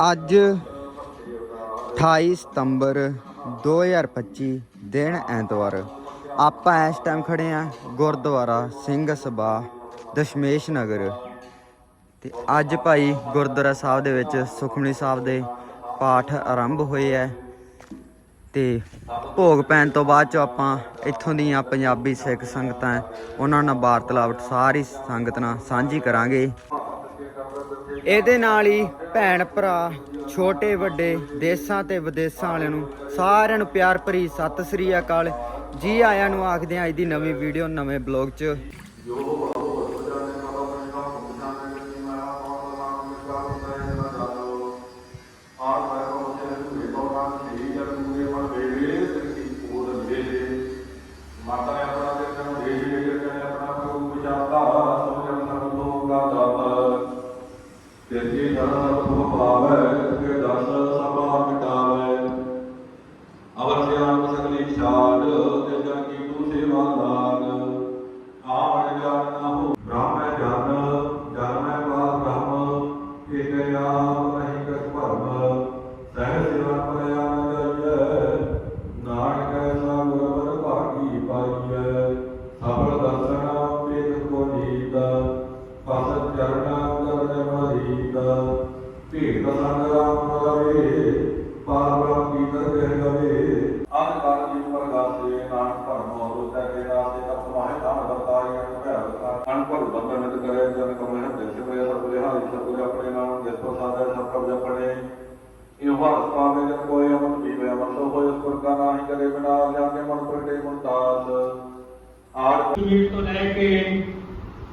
ਅੱਜ 28 ਸਤੰਬਰ 2025 ਦਿਨ ਐਤਵਾਰ। ਆਪਾਂ ਇਸ ਟਾਈਮ ਖੜੇ ਆ ਗੁਰਦੁਆਰਾ ਸਿੰਘ ਸਭਾ ਦਸ਼ਮੇਸ਼ ਨਗਰ। ਤੇ ਅੱਜ ਭਾਈ ਗੁਰਦੁਆਰਾ ਸਾਹਿਬ ਦੇ ਵਿੱਚ ਸੁਖਮਨੀ ਸਾਹਿਬ ਦੇ ਪਾਠ ਆਰੰਭ ਹੋਏ ਐ ਤੇ ਭੋਗ ਪੈਣ ਤੋਂ ਬਾਅਦ ਚ ਆਪਾਂ ਇੱਥੋਂ ਦੀਆਂ ਪੰਜਾਬੀ ਸਿੱਖ ਸੰਗਤਾਂ, ਉਹਨਾਂ ਨਾਲ ਵਾਰਤਾਲਾਪ, ਸਾਰੀ ਸੰਗਤ ਨਾਲ ਸਾਂਝੀ ਕਰਾਂਗੇ। ਇਹਦੇ ਨਾਲ ਹੀ ਭੈਣ ਭਰਾ, ਛੋਟੇ ਵੱਡੇ, ਦੇਸ਼ਾਂ ਤੇ ਵਿਦੇਸ਼ਾਂ ਵਾਲਿਆਂ ਨੂੰ ਸਾਰਿਆਂ ਨੂੰ ਪਿਆਰ ਭਰੀ ਸਤਿ ਸ੍ਰੀ ਅਕਾਲ। ਜੀ ਆਇਆਂ ਨੂੰ ਆਖਦੇ ਹਾਂ ਅੱਜ ਦੀ ਨਵੀਂ ਵੀਡੀਓ ਨਵੇਂ ਬਲੌਗ 'ਚ। ਕੇ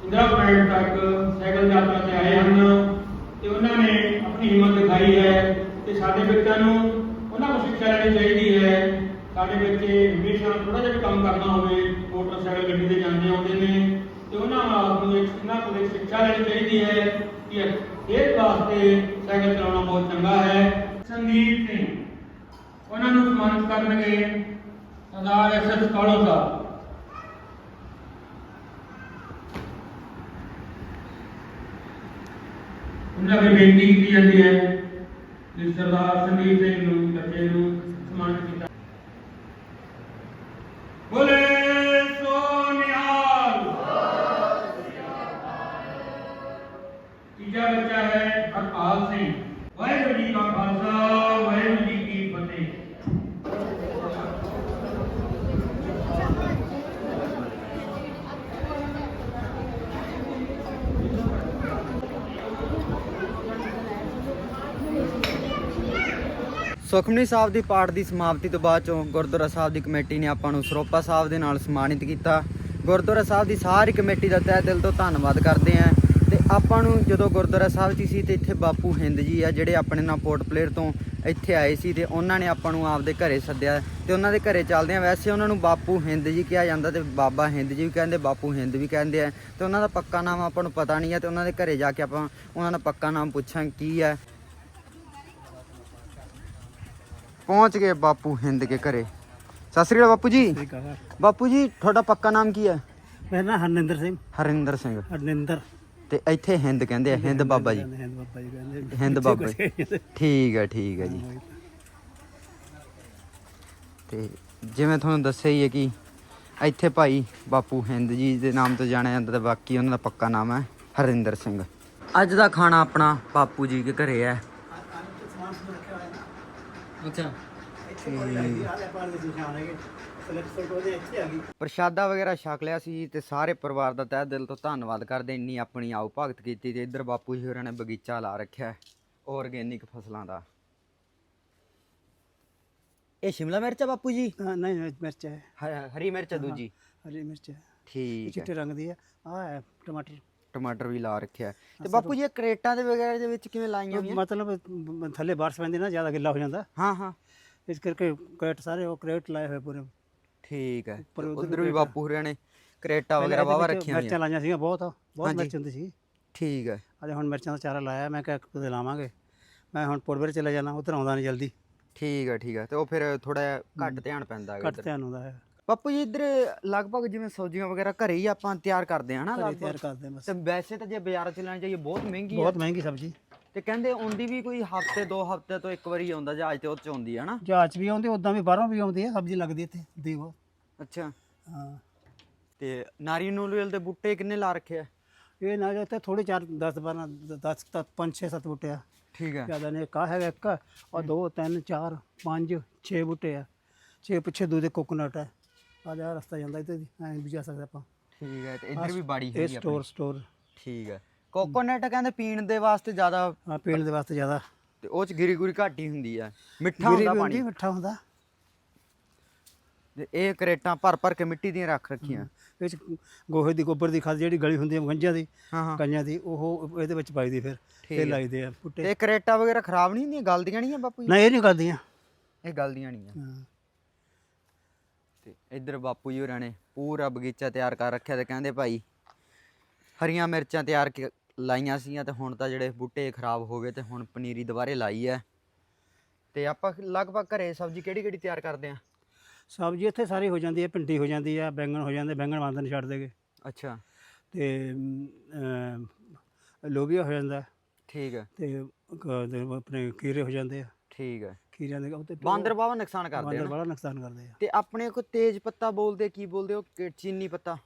ਇੰਦਰਾ ਪੁਆਇੰਟ ਤੱਕ ਸਾਈਕਲ ਯਾਤਰਾ ਤੇ ਆਏ ਹਨ ਤੇ ਉਹਨਾਂ ਨੇ ਆਪਣੀ ਹਿੰਮਤ ਦਿਖਾਈ ਹੈ ਤੇ ਸਾਡੇ ਬੱਚਿਆਂ ਨੂੰ ਉਹਨਾਂ ਕੋਲ ਸਿੱਖਿਆ ਲੈਣੀ ਚਾਹੀਦੀ ਹੈ। ਸਾਡੇ ਬੱਚੇ ਹਮੇਸ਼ਾ ਥੋੜਾ ਜਿਹਾ ਕੰਮ ਕਰਨਾ ਹੋਵੇ, ਮੋਟਰਸਾਈਕਲ ਗੱਡੀ ਤੇ ਜਾਂਦੇ ਆਉਂਦੇ ਨੇ ਤੇ ਉਹਨਾਂ ਨੂੰ ਇੱਕ ਇਹਨਾਂ ਕੋਲ ਸਿੱਖਿਆ ਲੈਣੀ ਚਾਹੀਦੀ ਹੈ ਕਿ ਇਹ ਵਾਸਤੇ ਸਾਈਕਲ ਚਲਾਉਣਾ ਬਹੁਤ ਚੰਗਾ ਹੈ। ਸੰਦੀਪ ਸਿੰਘ, ਉਹਨਾਂ ਨੂੰ ਸਨਮਾਨਿਤ ਕਰਨਗੇ ਸਰਦਾਰ ਐਸ ਕਾਲੋ ਸਾਹਿਬ। ਉਹਨਾਂ ਦੀ ਬੇਨਤੀ ਕੀਤੀ ਜਾਂਦੀ ਹੈ। ਕਿ ਸਰਦਾਰ ਸੰਦੀਪ ਸਿੰਘ ਨੂੰ ਸੁਖਮਨੀ ਸਾਹਿਬ ਦੀ ਪਾਠ ਦੀ ਸਮਾਪਤੀ ਤੋਂ ਬਾਅਦ ਚੋਂ ਗੁਰਦੁਆਰਾ ਸਾਹਿਬ ਦੀ ਕਮੇਟੀ ਨੇ ਆਪਾਂ ਨੂੰ ਸਰੋਪਾ ਸਾਹਿਬ ਦੇ ਨਾਲ ਸਨਮਾਨਿਤ ਕੀਤਾ। ਗੁਰਦੁਆਰਾ ਸਾਹਿਬ ਦੀ ਸਾਰੀ ਕਮੇਟੀ ਦਾ ਤਹਿ ਦਿਲ ਤੋਂ ਧੰਨਵਾਦ ਕਰਦੇ ਆਂ ਤੇ ਆਪਾਂ ਨੂੰ ਜਦੋਂ ਗੁਰਦੁਆਰਾ ਸਾਹਿਬ 'ਚ ਸੀ ਤੇ ਇੱਥੇ ਬਾਪੂ ਹਿੰਦ ਜੀ ਆ ਜਿਹੜੇ ਆਪਣੇ ਨਾਲ ਪੋਰਟ ਪਲੇਅਰ ਤੋਂ ਇੱਥੇ ਆਏ ਸੀ ਤੇ ਉਹਨਾਂ ਨੇ ਆਪਾਂ ਨੂੰ ਆਪਦੇ ਘਰੇ ਸੱਦਿਆ ਤੇ ਉਹਨਾਂ ਦੇ ਘਰੇ ਚੱਲਦੇ ਆ ਵੈਸੇ ਉਹਨਾਂ ਨੂੰ ਬਾਪੂ ਹਿੰਦ ਜੀ ਕਿਹਾ ਜਾਂਦਾ ਤੇ ਬਾਬਾ ਹਿੰਦ ਜੀ ਵੀ ਕਹਿੰਦੇ, ਬਾਪੂ ਹਿੰਦ ਵੀ ਕਹਿੰਦੇ ਆ ਤੇ ਉਹਨਾਂ ਦਾ ਪੱਕਾ ਨਾਮ ਆਪਾਂ ਨੂੰ ਪਤਾ ਨਹੀਂ ਹੈ ਤੇ ਉਹਨਾਂ ਦੇ ਘਰੇ ਜਾ ਕੇ ਆਪਾਂ ਉਹਨਾਂ ਦਾ ਪੱਕਾ ਨਾਮ ਪੁੱਛਾਂ ਕੀ ਹੈ ਪਹੁੰਚ ਗਏ ਬਾਪੂ ਹਿੰਦ ਕੇ ਘਰੇ। ਸਤਿ ਸ੍ਰੀ ਅਕਾਲ ਬਾਪੂ ਜੀ। ਬਾਪੂ ਜੀ ਤੁਹਾਡਾ ਪੱਕਾ ਨਾਮ ਕੀ ਹੈ? ਮੇਰਾ ਨਾਮ ਹਰਨਿੰਦਰ ਸਿੰਘ। ਹਰਿੰਦਰ ਸਿੰਘ। ਹਰਨਿੰਦਰ। ਤੇ ਇੱਥੇ ਹਿੰਦ ਕਹਿੰਦੇ ਆ ਹਿੰਦ ਬਾਬਾ ਜੀ। ਹਿੰਦ ਬਾਬਾ ਜੀ ਕਹਿੰਦੇ ਹਿੰਦ ਬਾਬਾ ਜੀ। ਠੀਕ ਹੈ ਠੀਕ ਹੈ ਜੀ। ਤੇ ਜਿਵੇਂ ਤੁਹਾਨੂੰ ਦੱਸਿਆ ਹੀ ਹੈ ਕਿ ਇੱਥੇ ਭਾਈ ਬਾਪੂ ਹਿੰਦ ਜੀ ਦੇ ਨਾਮ ਤੋਂ ਜਾਣਿਆ ਜਾਂਦਾ ਤੇ ਬਾਕੀ ਉਹਨਾਂ ਦਾ ਪੱਕਾ ਨਾਮ ਹੈ ਹਰਿੰਦਰ ਸਿੰਘ। ਅੱਜ ਦਾ ਖਾਣਾ ਆਪਣਾ ਬਾਪੂ ਜੀ ਦੇ ਘਰੇ ਹੈ। ਅੱਛਾ। ਪ੍ਰਸ਼ਾਦਾ ਵਗੈਰਾ ਛਕ ਲਿਆ ਸੀ ਤੇ ਸਾਰੇ ਪਰਿਵਾਰ ਦਾ ਤਹਿ ਦਿਲ ਤੋਂ ਧੰਨਵਾਦ ਕਰਦੇ ਇੰਨੀ ਆਪਣੀ ਆਓ ਭਗਤ ਕੀਤੀ ਤੇ ਇੱਧਰ ਬਾਪੂ ਜੀ ਹੋਰਾਂ ਨੇ ਬਗੀਚਾ ਲਾ ਰੱਖਿਆ ਹੈ ਆਰਗੇਨਿਕ ਫਸਲਾਂ ਦਾ। ਇਹ ਸ਼ਿਮਲਾ ਮਿਰਚ ਆ ਬਾਪੂ ਜੀ? ਹਾਂ, ਨਹੀਂ ਨਹੀਂ, ਮਿਰਚ ਹੈ। ਹਰੀ ਮਿਰਚ ਆ ਦੂਜੀ। ਹਰੀ ਮਿਰਚ ਹੈ। ਠੀਕ ਹੈ ਚਿੱਟੇ ਰੰਗ ਦੀ ਹੈ। ਆ ਹੈ ਟਮਾਟਰ। ਟਮਾਟਰ ਵੀ ਲਾ ਰੱਖਿਆ ਹੈ। ਤੇ ਬਾਪੂ ਜੀ ਇਹ ਕਰੇਟਾਂ ਦੇ ਵਗੈਰਾ ਦੇ ਵਿੱਚ ਕਿਵੇਂ ਲਾਈਆਂ ਹੋਈਆਂ? ਮਤਲਬ ਬ- ਥੱਲੇ ਬਾਰਿਸ਼ ਪੈਂਦੀ ਨਾ ਜ਼ਿਆਦਾ ਗਿੱਲਾ ਹੋ ਜਾਂਦਾ। ਹਾਂ ਹਾਂ। ਇਸ ਕਰਕੇ ਕਰੇਟ ਸਾਰੇ ਉਹ ਕਰੇਟ ਲਾਏ ਹੋਏ ਪੂਰੇ। ਠੀਕ ਹੈ। ਉੱਪਰ ਉੱਧਰ ਉਧਰ ਵੀ ਕਰੇਟਾਂ। ਬਾਪੂ ਹੋਰਾਂ ਨੇ ਕਰੇਟਾ ਪਹਿਲਾਂ ਵਗੈਰਾ ਇਹਦੇ ਵਾਵਾ ਵਿੱਚ ਰੱਖੀਆਂ ਮਿਰਚਾਂ ਹੋਈਆਂ ਲਾਈਆਂ ਸੀਗੀਆਂ ਬਹੁਤ ਬਹੁਤ ਹਾਂਜੀ। ਮਿਰਚ ਹੁੰਦੀ ਸੀ। ਠੀਕ ਹੈ। ਅੱਜ ਹੁਣ ਮਿਰਚਾਂ ਦਾ ਚਾਰਾ ਲਾਇਆ ਮੈਂ ਕਿਹਾ ਕਿਤੇ ਲਾਵਾਂਗੇ। ਮੈਂ ਹੁਣ ਪੁਰਬਰੇ ਚਲੇ ਜਾਣਾ ਉਧਰ ਆਉਂਦਾ ਨਹੀਂ ਜਲਦੀ। ਠੀਕ ਹੈ ਠੀਕ ਹੈ। ਤੇ ਉਹ ਫਿਰ ਥੋੜਾ ਘੱਟ ਧਿਆਨ ਪੈਂਦਾ ਹੈਗਾ ਘੱਟ ਇੱਧਰ। ਧਿਆਨ ਹੁੰਦਾ ਹੈ। ਬਾਪੂ ਜੀ ਇੱਧਰ ਲਗਭਗ ਜਿਵੇਂ ਸਬਜ਼ੀਆਂ ਵਗੈਰਾ ਘਰੇ ਹੀ ਆਪਾਂ ਤਿਆਰ ਕਰਦੇ ਹਾਂ ਨਾ ਘਰੇ ਤਿਆਰ ਕਰਦੇ ਹਾਂ ਬਸ। ਤੇ ਵੈਸੇ ਤਾਂ ਜੇ ਬਾਜ਼ਾਰ ਚ ਲੈਣ ਜਾਈਏ ਬਹੁਤ ਮਹਿੰਗੀ ਹੈ ਬਹੁਤ ਮਹਿੰਗੀ ਸਬਜ਼ੀ। ਤੇ ਕਹਿੰਦੇ ਆਉਂਦੀ ਵੀ ਕੋਈ ਹਫ਼ਤੇ ਦੋ ਹਫ਼ਤੇ ਤੋਂ ਇੱਕ ਵਾਰੀ ਆਉਂਦਾ ਜਹਾਜ਼ ਤੇ ਉਹ ਚ ਆਉਂਦੀ ਹੈ ਨਾ? ਜਹਾਜ਼ ਵੀ ਆਉਂਦੇ ਉਦਾਂ ਵੀ ਬਾਹਰੋਂ ਵੀ ਆਉਂਦੀ ਹੈ ਸਬਜ਼ੀ ਲੱਗਦੀ ਇੱਥੇ ਦੇਵੋ। ਅੱਛਾ। ਹਾਂ। ਤੇ ਨਾਰੀ ਨੂਰੀਅਲ ਦੇ ਬੂਟੇ ਕਿੰਨੇ ਲਾ ਰੱਖੇ ਆ? ਇਹ ਨਾ ਇੱਥੇ ਥੋੜੇ ਚਾਰ 10 12 10 ਤੱਕ 5 6 7 ਬੂਟੇ ਆ। ਠੀਕ ਹੈ ਜ਼ਿਆਦਾ ਨੇ ਕਾ ਹੈਗਾ ਇੱਕ ਔਰ ਦੋ ਤਿੰਨ ਚਾਰ ਪੰਜ 6 ਬੂਟੇ ਆ। 6 ਪਿੱਛੇ ਦੂਜੇ ਕੋਕੋਨਟ ਹੈ ਆ ਜਾ ਰਸਤਾ ਜਾਂਦਾ ਇੱਥੇ ਦੀ ਐਂ ਵੀ ਜਾ ਸਕਦੇ ਆਪਾਂ। ਠੀਕ ਹੈ ਤੇ ਇੱਧਰ ਵੀ ਬਾੜੀ ਇਹ ਹੈਗੀ ਸਟੋਰ ਆਪਣੀ। ਸਟੋਰ ਠੀਕ ਹੈ। ਕੋਕੋਨਟ ਕਹਿੰਦੇ ਪੀਣ ਦੇ ਵਾਸਤੇ ਜ਼ਿਆਦਾ ਆ ਪੀਣ ਦੇ ਵਾਸਤੇ ਜ਼ਿਆਦਾ। ਤੇ ਉਹ ਚ ਗਿਰੀ ਗੁਰੀ ਘੱਟ ਹੀ ਹੁੰਦੀ ਹੈ ਮਿੱਠਾ ਗਿਰੀ ਹੁੰਦਾ ਵੀ ਹੁੰਦੀ ਪਾਣੀ। ਮਿੱਠਾ ਹੁੰਦਾ। ਤੇ ਇਹ ਕਰੇਟਾਂ ਭਰ ਭਰ ਕੇ ਮਿੱਟੀ ਦੀਆਂ ਰੱਖ ਰੱਖੀਆਂ। ਇਹ ਚ ਗੋਹੇ ਦੀ ਗੋਬਰ ਦੀ ਖਾਦ ਜਿਹੜੀ ਗਲੀ ਹੁੰਦੀ ਹੈ ਗੰਜਾਂ ਦੀ ਹਾਂ ਹਾਂ। ਕੰਜਾਂ ਦੀ ਉਹ ਇਹਦੇ ਵਿੱਚ ਪਾਈਦੀ ਫਿਰ ਠੀਕ ਹੈ। ਲਾਈਦੇ ਆ ਬੂਟੇ ਤੇ ਕਰੇਟਾ ਵਗੈਰਾ ਖਰਾਬ ਨਹੀਂ ਹੁੰਦੀਆਂ? ਗਲਦੀਆਂ ਨਹੀਂ ਆ ਬਾਪੂ ਜੀ? ਨਾ ਇਹ ਨਹੀਂ ਕਰਦੀਆਂ ਇਹ ਗਲਦੀਆਂ ਨਹੀਂ ਆ। ਹਾਂ। ਤੇ ਇੱਧਰ ਬਾਪੂ ਜੀ ਹੋਰਾਂ ਨੇ ਪੂਰਾ ਬਗੀਚਾ ਤਿਆਰ ਕਰ ਰੱਖਿਆ ਤੇ ਕਹਿੰਦੇ ਭਾਈ ਹਰੀਆਂ ਮਿਰਚਾਂ ਤਿਆਰ ਕੀ- ਲਾਈਆਂ ਸੀਆਂ ਤੇ ਹੁਣ ਤਾਂ ਜਿਹੜੇ ਬੂਟੇ ਖਰਾਬ ਹੋ ਗਏ ਤੇ ਹੁਣ ਪਨੀਰੀ ਦੁਬਾਰੇ ਲਾਈ ਹੈ ਤੇ ਆਪਾਂ ਲਗਭਗ ਘਰੇ ਸਬਜ਼ੀ ਕਿਹੜੀ ਕਿਹੜੀ ਤਿਆਰ ਕਰਦੇ ਆ? ਸਬਜ਼ੀ ਇੱਥੇ ਸਾਰੀ ਹੋ ਜਾਂਦੀ ਹੈ ਭਿੰਡੀ ਹੋ ਜਾਂਦੀ ਹੈ ਬੈਂਗਣ ਹੋ ਜਾਂਦੇ ਬੈਂਗਣ ਬੰਦ ਨਹੀਂ ਛੱਡ ਦੇਗੇ ਅੱਛਾ। ਤੇ ਲੋਬੀਆ ਹੋ ਜਾਂਦਾ। ਠੀਕ ਹੈ ਤੇ ਆਪਣੇ ਖੀਰੇ ਹੋ ਜਾਂਦੇ ਆ। ਠੀਕ ਹੈ ਖੀਰਿਆਂ ਦੇ ਉੱਤੇ ਬਾਂਦਰ ਬਾਵਾ ਨੁਕਸਾਨ ਕਰਦੇ ਬਾਂਦਰ ਨਾ ਬੜਾ ਨੁਕਸਾਨ ਕਰਦੇ ਆ। ਤੇ ਆਪਣੇ ਕੋ ਤੇਜ ਪੱਤਾ ਬੋਲਦੇ ਕੀ ਬੋਲਦੇ ਉਹ ਕਿ- ਚੀਨੀ ਪੱਤਾ?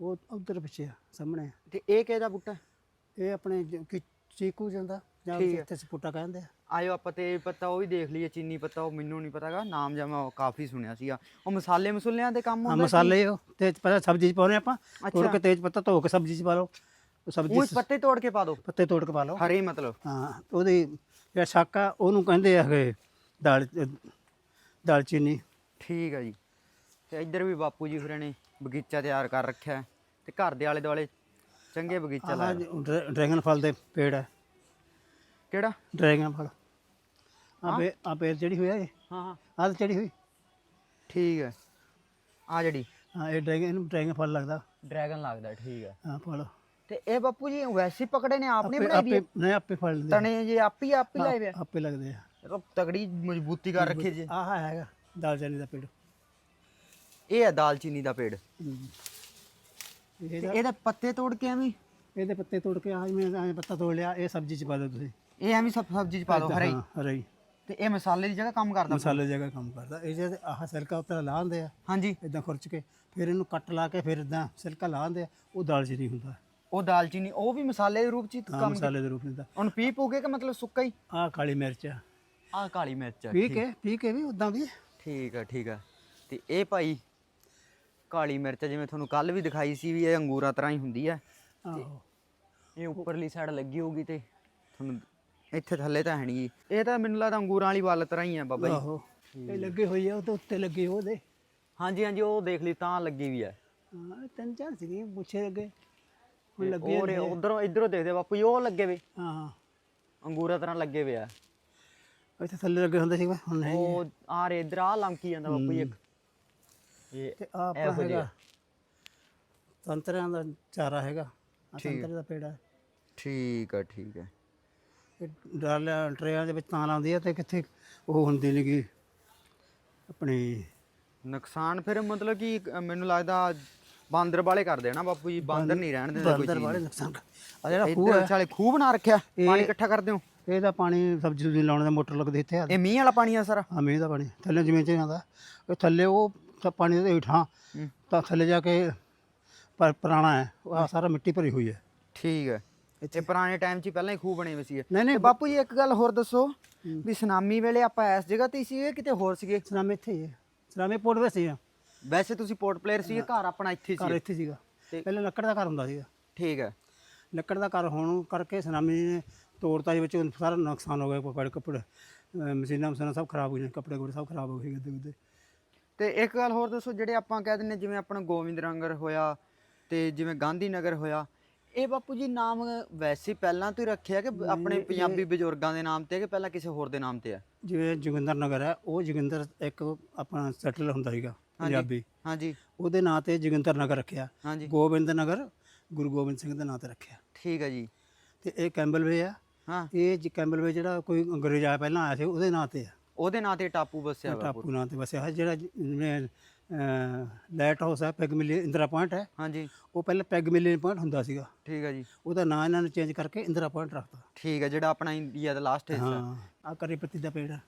ਉਹ ਉਧਰ ਪਿੱਛੇ ਆ ਸਾਹਮਣੇ ਤੇ ਇਹ ਕਿਹਦਾ ਬੂਟਾ? ਇਹ ਆਪਣੇ ਜ- ਕੀ ਚੀਕੂ ਜਾਂਦਾ ਜਾਂ ਠੀਕ ਹੈ। ਇੱਥੇ ਸਪੋਟਾ ਕਹਿੰਦੇ ਆ। ਆਇਓ ਆਪਾਂ ਤੇਜ ਪੱਤਾ ਉਹ ਵੀ ਦੇਖ ਲਈਏ ਚੀਨੀ ਪੱਤਾ ਉਹ ਮੈਨੂੰ ਨਹੀਂ ਪਤਾਗਾ ਨਾਮ ਜਾਂ ਮੈਂ ਉਹ ਕਾਫੀ ਸੁਣਿਆ ਸੀਗਾ। ਉਹ ਮਸਾਲੇ ਮਸੂਲਿਆਂ ਦੇ ਕੰਮ ਹਾਂ ਹੁੰਦਾ ਮਸਾਲੇ ਉਹ ਤੇਜ ਪੱਤਾ ਸਬਜ਼ੀ ਚ ਪਾਉਨੇ ਆਪਾਂ ਤੋੜ ਅੱਛਾ। ਕੇ ਤੇਜ ਪੱਤਾ ਧੋ ਕੇ ਸਬਜ਼ੀ ਚ ਪਾ ਲਓ। ਉਹ ਸਬਜ਼ੀ ਉਹ ਚ ਪੱਤੇ ਤੋੜ ਕੇ ਪਾ ਦੋ? ਪੱਤੇ ਤੋੜ ਕੇ ਪਾ ਲਓ। ਹਰੇ ਮਤਲਬ। ਹਾਂ ਉਹਦੀ ਜਿਹੜਾ ਸ਼ਾਕਾ ਉਹਨੂੰ ਕਹਿੰਦੇ ਆ ਕਿ ਦਾਲ ਦਾਲਚੀਨੀ ਠੀਕ ਹੈ ਜੀ। ਤੇ ਇੱਧਰ ਵੀ ਬਾਪੂ ਜੀ ਹੋਰਾਂ ਨੇ ਬਗੀਚਾ ਤਿਆਰ ਕਰ ਰੱਖਿਆ ਹੈ ਤੇ ਘਰ ਦੇ ਆਲੇ ਦੁਆਲੇ ਚੰਗੇ ਬਗੀਚਾ ਆਹ ਲਾਇਆ ਡਰੈ- ਡਰੈਗਨ ਫਲ ਦੇ ਪੇੜ ਹੈ। ਕਿਹੜਾ? ਡਰੈਗਨ ਫਲ। ਆ ਪੇ ਆ ਪੇੜ ਜਿਹੜੀ ਹੋਇਆ ਇਹ? ਹਾਂ ਹਾਂ। ਆਹ ਚੜੀ ਹੋਈ? ਠੀਕ ਹੈ। ਆ ਜਿਹੜੀ? ਹਾਂ ਇਹ ਡਰੈਗਨ ਇਹਨੂੰ ਡਰੈਗਨ ਫਲ ਲੱਗਦਾ। ਡਰੈਗਨ ਲੱਗਦਾ ਠੀਕ ਹੈ। ਹਾਂ ਫਲ। ਤੇ ਇਹ ਬਾਪੂ ਜੀ ਵੈਸੇ ਹੀ ਪਕੜੇ ਨੇ ਆਪ ਨਹੀਂ ਆਪੇ ਬਣਾਈ ਦੀ ਆਪੇ ਨਹੀਂ ਆਪੇ ਫਲ ਤਣੇ ਜੀ ਆਪ ਹੀ ਆਪ ਹੀ ਲਾਏ ਵੇ ਆਪੇ ਲੱਗਦੇ ਆ। ਰਬ ਤਗੜੀ ਮਜ਼ਬੂਤੀ ਕਰ ਰੱਖੀ ਜੀ। ਆਹ ਹੈਗਾ ਦਾਲਚੀਨੀ ਦਾ ਪੇੜ। ਇਹ ਹੈ ਦਾਲਚੀਨੀ ਦਾ ਪੇੜ। ਤੇ ਇਹਦਾ ਇਹਦੇ ਪੱਤੇ ਤੋੜ ਕੇ ਐਵੇਂ ਇਹਦੇ ਪੱਤੇ ਤੋੜ ਕੇ ਆਹ ਮੈਂ ਐਂ ਪੱਤਾ ਤੋੜ ਲਿਆ ਇਹ ਸਬਜ਼ੀ ਚ ਪਾ ਦਿਓ ਤੁਸੀਂ। ਇਹ ਐਵੇਂ ਸਬ ਸਬਜ਼ੀ ਚ ਪਾ ਦੋ ਹਰੇ। ਹੀ। ਹਾਂ ਹਰੇ। ਹੀ। ਤੇ ਇਹ ਮਸਾਲੇ ਦੀ ਜਗ੍ਹਾ ਕੰਮ ਕਰਦਾ। ਮਸਾਲੇ ਦੀ ਜਗ੍ਹਾ ਕੰਮ ਕਰਦਾ। ਇਹ ਜੇ ਆਹ ਸਿਲਕਾ ਉੱਤੇ ਲਾ ਦਿੰਦੇ ਆ ਹਾਂਜੀ। ਇਦਾਂ ਖੁਰਚ ਕੇ ਫਿਰ ਇਹਨੂੰ ਕੱਟ ਲਾ ਕੇ ਫਿਰ ਇਦਾਂ ਸਿਲਕਾ ਲਾ ਦਿੰਦੇ ਆ ਉਹ ਦਾਲਚੀਨੀ ਹੁੰਦਾ। ਉਹ ਦਾਲਚੀਨੀ ਉਹ ਵੀ ਮਸਾਲੇ ਦੇ ਰੂਪ ਚ ਹੀ ਹਾਂ ਕੰਮ ਮਸਾਲੇ ਦੇ ਰੂਪ ਵਿੱਚ ਹੁਣ ਪੀ ਪੂਗੇ ਕਿ ਮਤਲਬ ਸੁੱਕਾ ਹੀ? ਆਹ ਕਾਲੀ ਮਿਰਚ ਆ। ਆਹ ਕਾਲੀ ਮਿਰਚ ਆ ਪੀ ਕੇ ਪੀ ਕੇ ਵੀ ਉਦਾਂ ਵੀ ਠੀਕ ਆ ਠੀਕ ਆ। ਤੇ ਇਹ ਭਾਈ ਕਾਲੀ ਮਿਰਚ ਆ, ਜਿਵੇਂ ਤੁਹਾਨੂੰ ਕੱਲ ਵੀ ਦਿਖਾਈ ਸੀ ਵੀ ਇਹ ਅੰਗੂਰਾਂ ਤਰ੍ਹਾਂ ਹੀ ਹੁੰਦੀ ਆ। ਆਹੋ। ਇਹ ਉੱਪਰਲੀ ਸਾਈਡ ਲੱਗੀ ਹੋਊਗੀ ਤੇ ਤੁਹਾਨੂੰ ਇੱਥੇ ਥੱਲੇ ਤਾਂ ਹੈ ਨਹੀਂ ਇਹ ਤਾਂ ਮੈਨੂੰ ਲੱਗਦਾ ਅੰਗੂਰਾਂ ਵਾਲੀ ਵੱਲ ਤਰ੍ਹਾਂ ਹੀ ਆ ਬਾਬਾ ਜੀ। ਆਹੋ। ਇਹ ਲੱਗੇ ਹੋਈ ਆ ਉਹਦੇ ਉੱਤੇ ਲੱਗੇ ਉਹਦੇ। ਹਾਂਜੀ ਹਾਂਜੀ ਉਹ ਦੇਖ ਲਈ ਤਾਂ ਲੱਗੀ ਵੀ ਆ। ਹਾਂ ਤਿੰਨ ਚਾਰ ਸੀਗੇ ਪੁੱਛੇ ਲੱਗੇ ਹੁਣ ਲੱਗੇ ਹੋਰ ਉਧਰੋਂ ਇਧਰੋਂ ਦੇਖਦੇ ਬਾਪੂ ਜੀ ਉਹ ਲੱਗੇ ਵੇ। ਹਾਂ ਹਾਂ। ਅੰਗੂਰਾਂ ਤਰ੍ਹਾਂ ਲੱਗੇ ਵੇ ਆ। ਇੱਥੇ ਥੱਲੇ ਲੱਗੇ ਹੁੰਦੇ ਸੀ ਹੁਣ ਨਹੀਂ। ਉਹ ਆ ਰੇ ਇਧਰ ਆ ਲੰਕੀ ਜਾਂਦਾ ਬਾਪੂ ਜੀ ਇੱਕ। ਇਹ ਤੇ ਆਹ ਆਪਣਾ ਇਹੋ ਜਿਹਾ। ਹੈਗਾ ਸੰਤਰਿਆਂ ਦਾ ਚਾਰਾ ਹੈਗਾ। ਆ ਸੰਤਰੇ ਦਾ ਪੇੜ। ਹੈ ਠੀਕ ਆ ਠੀਕ ਆ। ਇਹ ਡਾਲਿਆ ਟਰੇਆਂ ਦੇ ਵਿੱਚ ਤਾਂ ਲਾਉਂਦੀ ਆ ਤੇ ਕਿੱਥੇ ਉਹ ਹੁੰਦੀ ਨਹੀਂਗੀ ਆਪਣੀ ਨੁਕਸਾਨ ਫਿਰ ਮਤਲਬ ਕਿ ਅ, ਮੈਨੂੰ ਲੱਗਦਾ ਬਾਂਦਰ ਵਾਲੇ ਕਰਦੇ ਆ ਨਾ ਬਾਪੂ ਜੀ ਬਾਂਦਰ ਨਹੀਂ ਰਹਿਣ ਦਿੰਦੇ ਕੋਈ ਬੰਦਰ ਚੀਜ਼। ਵਾਲੇ ਨੁਕਸਾਨ ਆ ਜਿਹੜਾ ਖੂਹ ਹੈ। ਵਿਚਾਲੇ ਖੂਹ ਬਣਾ ਰੱਖਿਆ ਪਾਣੀ ਇਕੱਠਾ ਕਰਦੇ ਹੋ। ਇਹਦਾ ਪਾਣੀ ਸਬਜ਼ੀ ਸੁਬਜ਼ੀ ਲਾਉਣ ਦੇ ਮੋਟਰ ਲੱਗਦੀ ਇੱਥੇ ਆ। ਇਹ ਮੀਂਹ ਵਾਲਾ ਪਾਣੀ ਆ ਸਾਰਾ? ਆ ਮੀਂਹ ਦਾ ਪਾਣੀ। ਥੱਲੇ ਜ਼ਮੀਨ 'ਚ ਜਾਂਦਾ। ਇਹ ਥੱਲੇ ਉਹ ਤਾਂ ਪਾਣੀ ਦੇ ਹੇਠਾਂ। ਤਾਂ ਥੱਲੇ ਜਾ ਕੇ ਪਰ ਪੁਰਾਣਾ ਹੈ। ਆ ਸਾਰਾ ਮਿੱਟੀ ਭਰੀ ਹੋਈ ਹੈ। ਠੀਕ ਹੈ। ਇਹ ਪੁਰਾਣੇ ਟਾਈਮ 'ਚ ਹੀ ਪਹਿਲਾਂ ਹੀ ਖੂਹ ਬਣੇ ਹੋਏ ਸੀ ਨਹੀਂ ਨਹੀਂ। ਬਾਪੂ ਜੀ ਇੱਕ ਗੱਲ ਹੋਰ ਦੱਸੋ ਵੀ ਸੁਨਾਮੀ ਵੇਲੇ ਆਪਾਂ ਇਸ ਜਗ੍ਹਾ ਤੇ ਸੀਗੇ ਕਿਤੇ ਹੋਰ ਸੀਗੇ? ਸਰਾਮੇ ਇੱਥੇ ਹੀ ਹੈ। ਸਰਾਮੇ ਪੋਰਟ ਵਿੱਚ ਸੀ ਵੈਸੇ ਤੁਸੀਂ ਪੋਰਟ ਪਲੇਅਰ ਸੀਗੇ ਘਰ ਆਪਣਾ ਇੱਥੇ ਘਰ ਸੀ ਇੱਥੇ ਸੀਗਾ। ਪਹਿਲਾਂ ਲੱਕੜ ਦਾ ਘਰ ਹੁੰਦਾ ਸੀਗਾ। ਠੀਕ ਹੈ। ਲੱਕੜ ਦਾ ਘਰ ਹੋਣ ਕਰਕੇ ਸੁਨਾਮੀ ਨੇ ਜੀ ਵਿੱਚ ਸਾਰਾ ਨੁਕਸਾਨ ਹੋ ਗਿਆ ਕੱਪੜੇ ਕੱਪੜੇ ਅਹ ਮਸ਼ੀਨਾਂ ਮਸ਼ੀਨਾਂ ਸਭ ਖਰਾਬ ਹੋ ਗਈਆਂ ਕੱਪੜੇ ਕੁਪੜੇ ਸਭ ਖਰਾਬ ਹੋ ਗਏ ਗੱਦੇ ਗੁੱਦੇ ਤੇ ਇੱਕ ਗੱਲ ਹੋਰ ਦੱਸੋ ਜਿਹੜੇ ਆਪਾਂ ਕਹਿ ਦਿੰਨੇ ਜਿਵੇਂ ਆਪਣਾ ਗੋਬਿੰਦ ਨਗਰ ਹੋਇਆ ਤੇ ਜਿਵੇਂ ਗਾਂਧੀ ਨਗਰ ਹੋਇਆ ਇਹ ਬਾਪੂ ਜੀ ਨਾਮ ਵੈਸੇ ਪਹਿਲਾਂ ਤੋਂ ਹੀ ਰੱਖਿਆ ਕਿ ਆਪਣੇ ਪੰਜਾਬੀ ਬਜ਼ੁਰਗਾਂ ਦੇ ਨਾਮ ਤੇ ਕਿ ਪਹਿਲਾਂ ਕਿਸੇ ਹੋਰ ਦੇ ਨਾਮ ਤੇ ਆ ਜਿਵੇਂ ਜੋਗਿੰਦਰ ਨਗਰ ਹੈ ਉਹ ਜੋਗਿੰਦਰ ਇੱਕ ਆਪਣਾ ਸੈਟਲ ਹੁੰਦਾ ਸੀਗਾ ਪੰਜਾਬੀ। ਹਾਂਜੀ। ਉਹਦੇ ਨਾਂ ਤੇ ਜੋਗਿੰਦਰ ਨਗਰ ਰੱਖਿਆ। ਗੋਬਿੰਦ ਨਗਰ ਗੁਰੂ ਗੋਬਿੰਦ ਸਿੰਘ ਦੇ ਨਾਂ ਤੇ ਰੱਖਿਆ। ਠੀਕ ਹੈ ਜੀ। ਤੇ ਇਹ ਕੈਂਬਲ ਵੇ ਆ ਹਾਂ। ਇਹ ਜੀ ਕੈਂਬਲ ਵੇ ਜਿਹੜਾ ਕੋਈ ਅੰਗਰੇਜ਼ ਆਇਆ ਪਹਿਲਾਂ ਆਇਆ ਸੀ ਉਹਦੇ ਨਾਂ ਤੇ ਆ। ਉਹਦੇ ਨਾਂ ਤੇ ਟਾਪੂ ਵਸਿਆ ਵਾ ਟਾਪੂ ਨਾਂ ਤੇ ਵਸਿਆ ਹੋਇਆ ਜਿਹੜਾ ਜਿਵੇਂ ਲਾਈਟ ਹਾਊਸ ਹੈ ਪੈਗ ਮਿਲੀ ਇੰਦਰਾ ਪੁਆਇੰਟ ਹੈ। ਹਾਂਜੀ। ਉਹ ਪਹਿਲਾਂ ਪੈਗ ਮਿਲੀ ਪੁਆਇੰਟ ਹੁੰਦਾ ਸੀਗਾ। ਠੀਕ ਹੈ ਜੀ। ਉਹਦਾ ਨਾਂ ਇਹਨਾਂ ਨੇ ਚੇਂਜ ਕਰਕੇ ਇੰਦਰਾ ਪੁਆਇੰਟ ਰੱਖਤਾ। ਠੀਕ ਹੈ ਜਿਹੜਾ ਆਪਣਾ ਇੰਡੀਆ ਦਾ ਲਾਸਟ ਹਿੱਸਾ। ਹਾਂ ਆ ਕਰੀ ਪੱਤੀ ਦਾ ਪੇੜ ਆ।